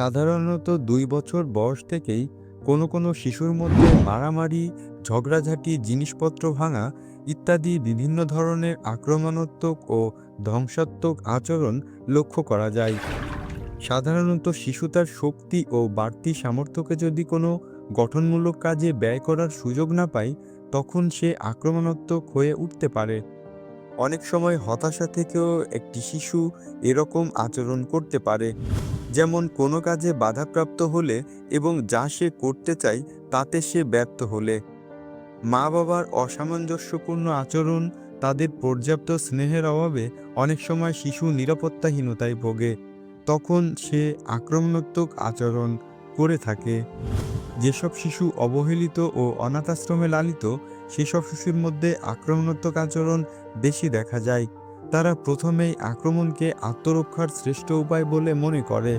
সাধারণত দুই বছর বয়স থেকেই কোনো কোনো শিশুর মধ্যে মারামারি, ঝগড়াঝাঁটি, জিনিসপত্র ভাঙা ইত্যাদি বিভিন্ন ধরনের আক্রমণাত্মক ও ধ্বংসাত্মক আচরণ লক্ষ্য করা যায়। সাধারণত শিশু তার শক্তি ও বাড়তি সামর্থ্যকে যদি কোনো গঠনমূলক কাজে ব্যয় করার সুযোগ না পায়, তখন সে আক্রমণাত্মক হয়ে উঠতে পারে। অনেক সময় হতাশা থেকেও একটি শিশু এরকম আচরণ করতে পারে। যেমন কোনো কাজে বাধাপ্রাপ্ত হলে এবং যা সে করতে চায় তাতে সে ব্যর্থ হলে। মা বাবার অসামঞ্জস্যপূর্ণ আচরণ, তাদের পর্যাপ্ত স্নেহের অভাবে অনেক সময় শিশু নিরাপত্তাহীনতায় ভোগে। তখন সে আক্রমণাত্মক আচরণ করে থাকে। যেসব শিশু অবহেলিত ও অনাথাশ্রমে লালিত, সেসব শিশুর মধ্যে আক্রমণাত্মক আচরণ বেশি দেখা যায়। তারা প্রথমেই আক্রমণকে আত্মরক্ষার শ্রেষ্ঠ উপায় বলে মনে করে।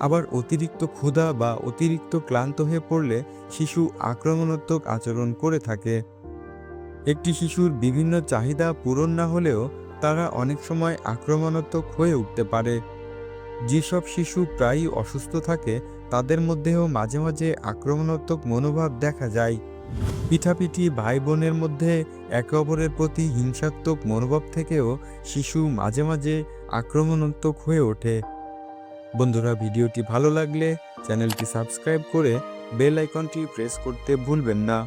আবার অতিরিক্ত ক্ষুধা বা অতিরিক্ত ক্লান্ত হয়ে পড়লে শিশু আক্রমণাত্মক আচরণ করে থাকে। একটি শিশুর বিভিন্ন চাহিদা পূরণ না হলেও তারা অনেক সময় আক্রমণাত্মক হয়ে উঠতে পারে। যেসব শিশু প্রায়ই অসুস্থ থাকে, তাদের মধ্যেও মাঝে মাঝে আক্রমণাত্মক মনোভাব দেখা যায়। পিঠাপিঠি ভাই বোনের মধ্যে একে অপরের প্রতি হিংসাত্মক মনোভাব থেকেও শিশু মাঝে মাঝে আক্রমণাত্মক হয়ে ওঠে। বন্ধুরা, ভিডিওটি ভালো লাগলে চ্যানেলটি সাবস্ক্রাইব করে বেল আইকনটি প্রেস করতে ভুলবেন না।